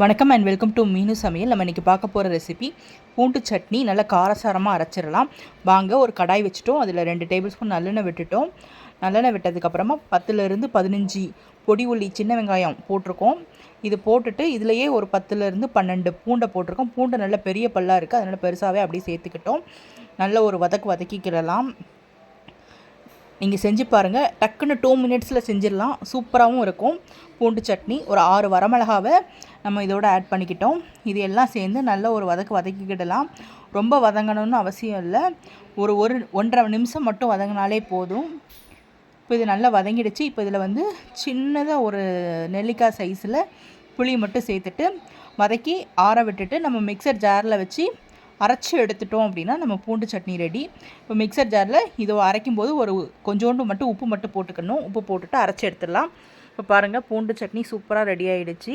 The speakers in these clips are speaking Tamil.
வணக்கம் அண்ட் வெல்கம் டு மீனு சமையல். நம்ம இன்றைக்கி பார்க்க போகிற ரெசிபி பூண்டு சட்னி நல்லா காரசாரமாக அரைச்சிடலாம். வாங்க ஒரு கடாய் வச்சுட்டோம். அதில் ரெண்டு டேபிள் ஸ்பூன் நல்லெண்ணெய் விட்டுட்டோம். நல்லெண்ணெய் விட்டதுக்கப்புறமா பத்துலேருந்து பதினஞ்சு பொடி உள்ளி சின்ன வெங்காயம் போட்டிருக்கோம். இது போட்டுட்டு இதுலேயே ஒரு பத்துலேருந்து பன்னெண்டு பூண்டை போட்டிருக்கோம். பூண்டை நல்ல பெரிய பல்லாக இருக்குது அதனால் பெருசாகவே அப்படியே சேர்த்துக்கிட்டோம். நல்ல ஒரு வதக்கு வதக்கிக்கிடலாம். நீங்கள் செஞ்சு பாருங்கள் டக்குன்னு டூ மினிட்ஸில் செஞ்சிடலாம். சூப்பராகவும் இருக்கும். பூண்டு சட்னி ஒரு ஆறு வரமிளகாவை நம்ம இதோட ஆட் பண்ணிக்கிட்டோம். இது எல்லாம் சேர்ந்து நல்ல ஒரு வதக்கு வதக்கிக்கிடலாம். ரொம்ப வதங்கணும்னு அவசியம் இல்லை. ஒரு ஒரு ஒன்றரை நிமிஷம் மட்டும் வதங்கினாலே போதும். இப்போ இது நல்லா வதங்கிடுச்சு. இப்போ இதில் வந்து சின்னதாக ஒரு நெல்லிக்காய் சைஸில் புளி மட்டும் சேர்த்துட்டு வதக்கி ஆற விட்டுட்டு நம்ம மிக்சர் ஜாரில் வச்சு அரைச்சி எடுத்துட்டோம் அப்படின்னா நம்ம பூண்டு சட்னி ரெடி இப்போ மிக்சர் ஜாரில் இதை அரைக்கும் போது ஒரு கொஞ்சோண்டு மட்டும் உப்பு மட்டும் போட்டுக்கணும். உப்பு போட்டுட்டு அரைச்சி எடுத்துடலாம். இப்போ பாருங்கள் பூண்டு சட்னி சூப்பராக ரெடி ஆகிடுச்சு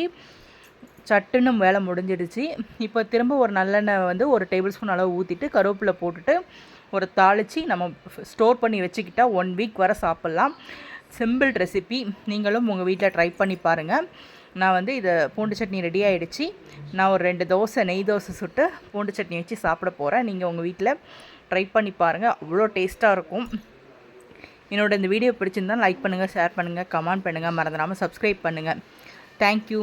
சட்டுன்னு வேலை முடிஞ்சிடுச்சு. இப்போ திரும்ப ஒரு நல்லெண்ணெய் வந்து ஒரு டேபிள் ஸ்பூன் அளவு ஊற்றிட்டு கருவேப்பிலை போட்டுட்டு ஒரு தாளித்து நம்ம ஸ்டோர் பண்ணி வச்சுக்கிட்டால் ஒன் வீக் வர சாப்பிட்லாம். சிம்பிள் ரெசிபி நீங்களும் உங்கள் வீட்டில் ட்ரை பண்ணி பாருங்கள் நான் வந்து இதை பூண்டு சட்னி ரெடி ஆகிடுச்சி நான் ஒரு ரெண்டு தோசை நெய் தோசை சுட்டு பூண்டு சட்னி வச்சு சாப்பிட போகிறேன் நீங்கள் உங்கள் வீட்டில் ட்ரை பண்ணி பாருங்கள் அவ்வளோ டேஸ்ட்டாக இருக்கும். என்னோட இந்த வீடியோ பிடிச்சிருந்தால் லைக் பண்ணுங்கள் ஷேர் பண்ணுங்கள் கமெண்ட் பண்ணுங்கள் மறந்துடாமல் சப்ஸ்கிரைப் பண்ணுங்கள் தேங்க்யூ